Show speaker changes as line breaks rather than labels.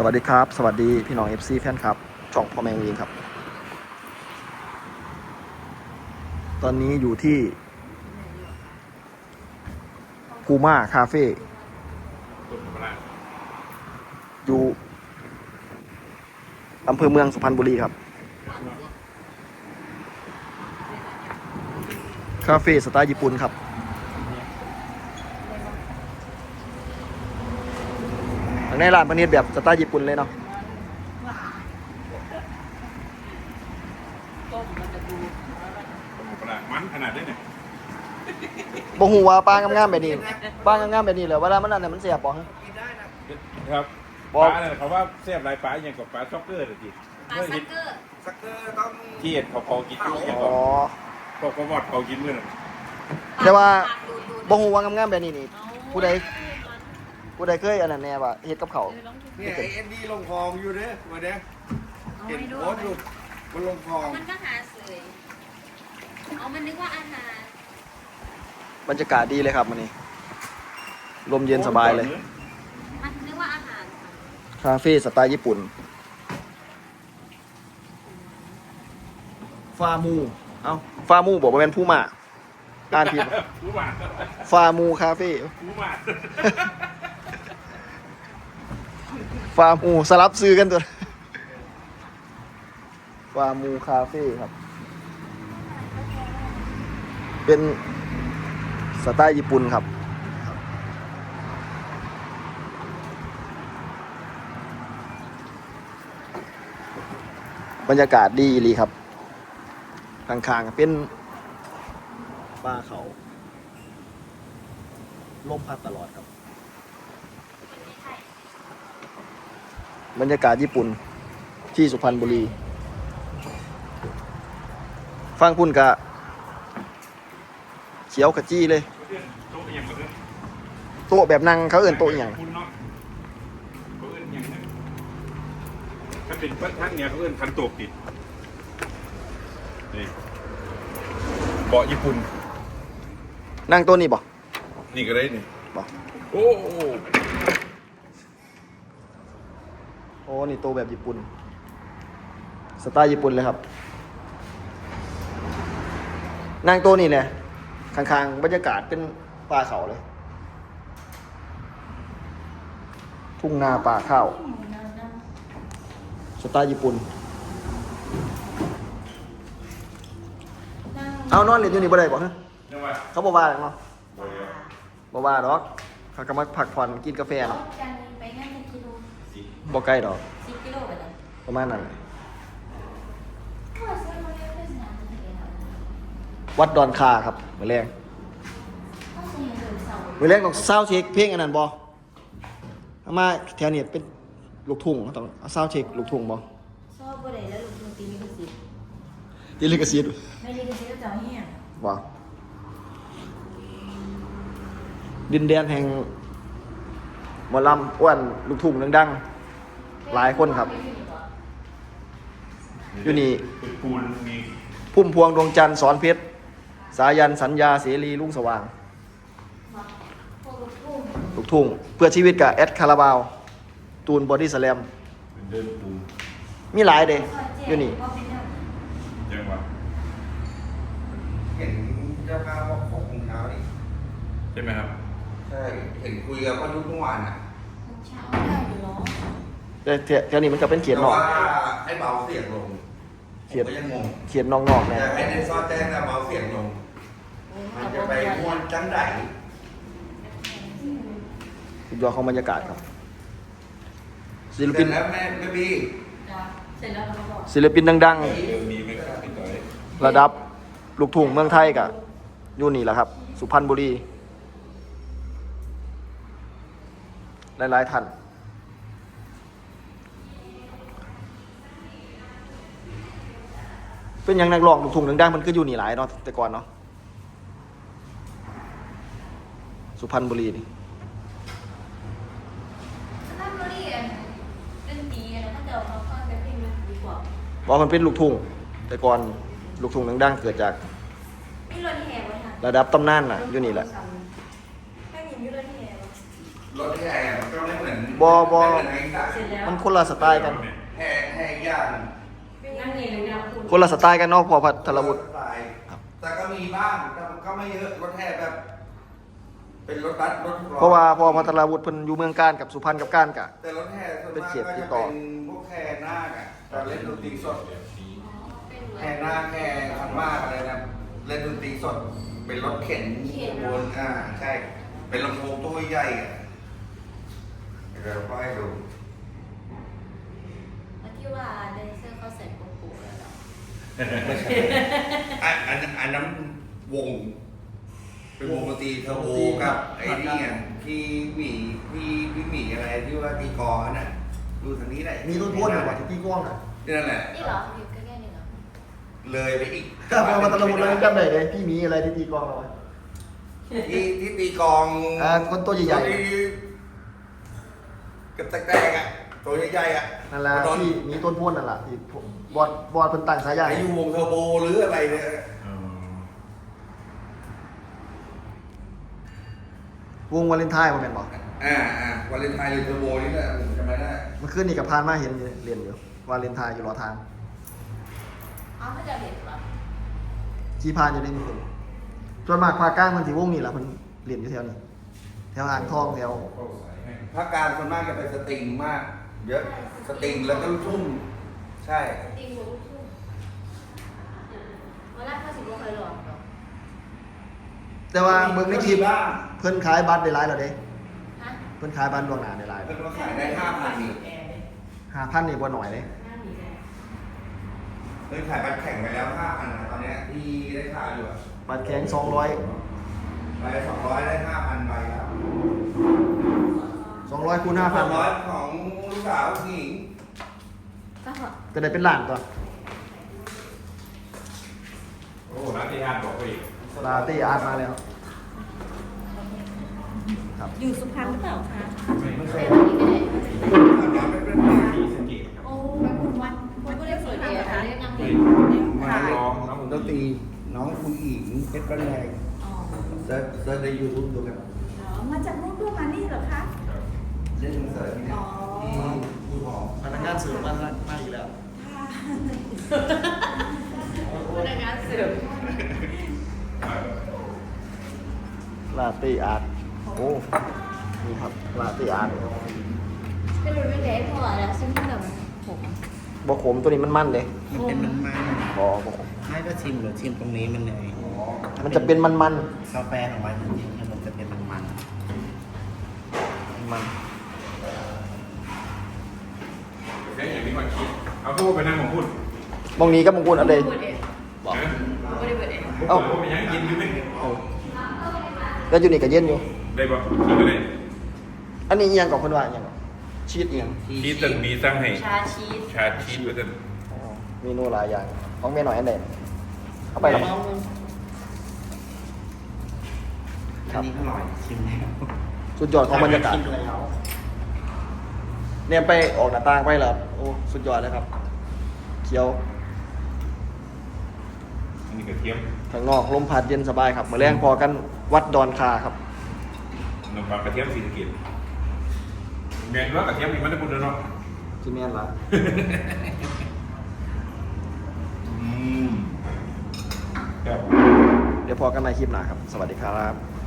สวัสดีครับ สวัสดีพี่น้อง FC แฟนครับ ช่องพ่อแมงวิงครับ ตอนนี้อยู่ที่กูมาคาเฟ่อยู่อำเภอเมืองสุพรรณบุรีครับ คาเฟ่สไตล์ญี่ปุ่นครับ ในร้านพาณิชย์แบบสไตล์ญี่ปุ่นเลยเนาะ
มันขนาดนี้เนี่ย
บ่ฮู้ว่าปลางามๆแบบนี้ปลางามๆแบบนี้เหรอเวลามันนั่นน่ะมันเสียบบ่ฮะ
ครับ
บอ
ป
ก
ลาเนี่ยเขาว่าเสียบลายปลาอย่างกับปลาช็อกเกอร์เลยจี
ปลาซักเกอร์
สักเกอร์ต้อง
ที่เห็ดเขาเขากินอยู่เห็ด
อ๋อ
พวกเขาวอดเขากินมื้อนั้น
แต่ว่า
ดูดดูด
บ่ฮู้ว่างามๆแบบนี้นี่ผู้ใด ผู้ใดเคยอันนั้นแน่ว่าเฮ็ดกับเขาว
เนี่ยไอเอ็นดีลงคลองอยู่เด้อมาเด้อเห็นโพสต์อยู่บนลงคลอง
มันก็หาเสยเอามันนึกว่าอาหาร
บรรยากาศดีเลยครับมื้อนี้ลมเย็นสบายเลย
มันนึกว่าอาหาร
คาเฟ่สไตล์ญี่ปุ่น ฟามู เอ้า ฟามูบอกว่าเป็นผู้มาอ่านผิด
ผู้บาด
ฟามูคาเฟ่
ผู้บาด
ฟาร์มูสลับซื้อกันตัวฟาร์มูคาเฟ่ครับ เป็นสไตล์ญี่ปุ่นครับบรรยากาศดีอีลีครับข้างๆเป็นป่าเขา ลมพัดตลอดครับ บรรยากาศญี่ปุ่นที่สุพรรณบุรี ฟังพุ่นกะเขียวขจี้เลย
โต๊ะยังมาเรื่อง
โต๊ะแบบนั่งเขาเอื่นโต๊ะอหย่าง
คุณเนาะเขาเอื่นอหย่างนั้นถ้าเป็นท่านเนี่ยเขาเอื่นคันโตกติดนี่เบาะญี่ปุ่น
นั่งโต๊ะนี่บ่
นี่ก็ได้นี่
บ่
โอ้โห
โอ้ นี่โต๊ะแบบญี่ปุ่น สไตล์ญี่ปุ่นเลยครับนั่งโต๊ะนี่แหละข้างๆบรรยากาศเป็นป่าเขาเลย ทุ่งนาป่าข้าว สไตล์ญี่ปุ่น เอานอนเล่นอยู่นี่บ่ได้บ่ฮะ
นี่ว่า
เขาบอกว่าหยังเนาะ
บ่เดียว
บอกว่าดอกเขาก็มาพักผ่อนกินกาแฟเนาะ บ่ใกล้ดอก
สิบกิโลไปเลย
ประมาณนั้น
ก็ซื้อมาเรียกเพื่อนสนามบินเองเหรอ
วัดดอนคาครับมื้อแรง
ก็ซื้อมาเดินเสาร์
มื้อแรงต้องซาวเช็คเพลงอันนั้นบ่เอามาแถวนี้เป็นลูกทุ่งเราต้องเอาซาวเช็คลูกทุ่งบ่
ชอบบ่ได้แล้วลูกดนตรีลิขสิทธิ์
ที่ลิขสิทธิ์
ไม่ลิขสิทธิ์ก็จะเอาเหี้ย
บ่ดินแดนแห่งหมอลำอ้วนลูกทุ่งดังๆ หลายคนครับ อยู่นี่
เป็นปูนมี
พุ่มพวงดวงจันทร์สอนเพชร สายันสัญญาเสรีลุงสว่าง
พวกลูกทุ่ง
ลูกทุ่งเพื่อชีวิตกับแอดคาราบาว ตูนบอดี้สแลม
เป็นเดินปูน
มีหลายเด้อยู่นี่
ก็เป็นเรื่อง
ยังวะ
เห็นเจ้าภาพว่าของรองเท้านี่
ใช่ไหมครับ
ใช่ เห็นคุยกับป้านุชเมื่อวานอะ
เช้าได้อยู่เนาะ
แต่แถแถวนี้มันจะเป็นเขียนนอก
แต่ว่าให้เบาเสียงลง
เขียน
ผมก็ยังงง
เขียนนอกนอกๆ
อ
แน่
ยากให้ในซอดแจ้งนะเบาเสียงลง มันจะไปม้วนจังได
สุดยอดของบรรยากาศครับศิล
เส
ปิ
ร็
น
จแล้วแม่แม่บี
จ้ะเสร็จแล้วเราก็บอก
ศิลปินดัง
เดินมีไหมครับพี่ต้อย
ๆ ระดับลูกทุ่งเมืองไทยกับอยู่นี่แหละครับ สุพรรณบุรีหลายๆท่าน เป็นอย่างนักร้องลูกทุ่งดังๆมันก็อยู่นี่หลายเนาะแต่ก่อนเนาะสุพรรณบุรีนี่
ถ้าเราเรียนเป็นดีนะถ้าเดี๋ยวเราเข้าไปเพลงดีกว่า
บอกมันเป็นลูกทุ่งแต่ก่อนลูกทุ่งดังๆเกิดจาก
มีรถแห่ไว้ค่ะ
ระดับตำนานน่ะอยู่นี่แหละ
แค่หญิงมีรถแห่ไว้
รถแห่มันก็ไม่เหมือน
บอบอ
แห่งต่าง
เสร็จแล้ว
มันคนละสไตล์กัน
แห่แห่ย่าง
นั่งเองเลยนะคุณ
คนละสไตล์กันเนอกพอพัทรวุฒิ
สไตล์แต่ก็มีบ้างแต่ก็ไม่เยอะรถแห่แบบ เป็นรถบัสรถหกล้อ
เพราะว่าพอพัทรวุฒิเพิ่นอยู่เมืองการกับสุพรรณกับการกะ
แต่รถแห่ส่วน
เป็น
มาก
เขต
ก็
ติด
จะ
ต่อ
เป็นพวกแห่นาคอะแต่เล่นดนตรีสด
เป็นเหมือน
แห่นาคแห่ขันหมากอะไรนะเล่นดนตรีสด เป็นรถเข็นขบวนอ่าใช่ เป็นลำโพงตัวใหญ่อะเดี๋ยวเราก็ให้ดู
แล้วที่ว่าแดน
ไม่ใช่อันอันอันนั้นวง เป็นวงดนตรีเทอร์โบกับไอ้นี่ไงพี่หมีพี่พี่หมีอะไรที่ว่าตีกลองน่ะดูทางนี้แหละ
มีต้นพ่นอยู่ว่าที่พี่ก้องอะ
นั่นแหละ
นี่เหรออยู่ใกล้ๆนี่เหรอ
เลยไปอีก
ถ้าพอพัทรวุฒิเลยจำได้เลยพี่มีอะไรที่ตีกลองเราไว้
ที่ที่ตีกลอง
อ่าคนตัวใหญ่ๆ
ที่กับแตกๆอะตัวใหญ่ๆอะ
นั่นแหละ
ตอน
ที่มีต้นพ่นนั่นแหละที่ผม บอดบอดเพิ่นตั้งสายใหญ่
ไอ้ยูวงเทอร์โบหรืออะไรเนี่ย
วงวาเลนไทน์บ่แม่นบ่
อ่าอ่าวาเลนไทน์หรือเทอร์โบนี่แหละผมจำไม่ได้
เมื่อคืนนี่กับพานมาเห็นเรียนอยู่วาเลนไทน์อยู่รอทาง
อ้าวไม่จะเห็นเหรอ
ขี่พานอยู่ในมือคนส่วนมากภาคกลางมันสิวงนี่แหละเพิ่นเรียนอยู่แถวนี้แถวอ่างทองแถว
ภาคกลางส่วนมากจะเป็นสตริงมาก เยอะสตริงแล้วก็ลูกทุ่ง ใช่
ติงหัวลูกทุ่งวันแรกเขาสิบโมงเคยหลอกเหรอ
แต่ว่าเบิ่งในคลิป
บ้าง
เพิ่นขายบัตรได้หลายแล้วเด้
ฮะ
เพิ่นขายบัตรล่วงหน้าได้หลาย
เพิ่นมาขายได้ห้าพันนี่
แอร์เลย
5,000นี่บ่น้อยเด้
นั่งหนีแอร์
เพิ่นขายบัตรแข่งไปแล้วห้าพันตอนเนี้ยที่ได้ขายอยู่อะ
บัตรแข็ง200
ใบสองร้อยได้ห้าพันใบแล้ว
200คูณ
สองร้อย
5,000
ของลูกสาวผู้หญิง
ก็เหรอ
ก็ได้เป็นล้านตัว
โอ้ร้านที่ห้านบอกไปอีก
ลาเต้อาร์ตมาแล้วครับ
อยู่สุพรรณหรือเปล่าคะ
ไม่เค
เซ็
ย
นนี้ไม่ได้
ทำงานไม่เป็น
ที่สกิครับ
โอ้ไม่คุณวันคุณก็ได้เปิดเองค่ะเรียกนางเอก
มาร้องน้อง
ดนตรีน้องผู้หญิงเพชรบ้านแรง
อ๋อ
เซิร์ชเซิร์ชในยูทูบดูกัน
เหรอมาจากนู่นเพื่อมานี่เหรอคะ
เล่นคอนเสิร์ตที่เนี่ย
อ๋อ
ที่ภูหอม
พนักงานสืบมามาอีกแล้ว
ค่ะ
พนักงานเสิร์ฟ
ลาเต้อาร์ตโอ้นี่ครับลาเต้อาร์ต
เป็นรุ่นไม่เล็กพอแล้วซึ่งแบบผม
บอขมตัวนี้มันมันเลย
มันเป็นมันมัน
บอบอขม
ไม่ก็ชิมหรือชิมตรงนี้มันเลย
มันจะเป็นมันมัน
กาแฟของมันจริงๆมันจะเป็นมันมัน
มัน
ใช้อย่างนี้มาคิดเอาตู้ไปนั่งของพูด
มองนี้ก็มองกุลอะไร
เปิดเอง
บอก
นะ
ไม่ได้เปิดเอง
เอ้าผมยังกินอยู่ไหม
แล้วอยู่นี่ก็เย็นอยู่
ได้ป่ะกินก็ได้
อันนี้เอียงกับคนว่าเอียงกับชีสเอียง
ชีสตึงมีสั่งให้
ชาชีส
ชาชีสไว้ตึง
อ๋อเมนูหลายอย่างของเมหน่อยอันไหนเอาไปหรอ
อันนี้อร่อยชิมแล้ว
สุดยอดของบรรยากาศ
ชิมแล้ว
เนี่ยไปออกหน้าต่างไปแล้วโอ้สุดยอดเลยครับเขียว
อันนี้กระเทียม
ข้างนอกลมพัดเย็นสบายครับมาแรงพอกันวัดดอนคาครับ
นมปังกระเทียมสีสะเกตเงี้ยว่ากระเทียมมีมันจะพูดแล้วเนาะ
จิเมียนละ
อืมครับ
เดี๋ยวพอกันในคลิปหน้าครับ สวัสดีครับ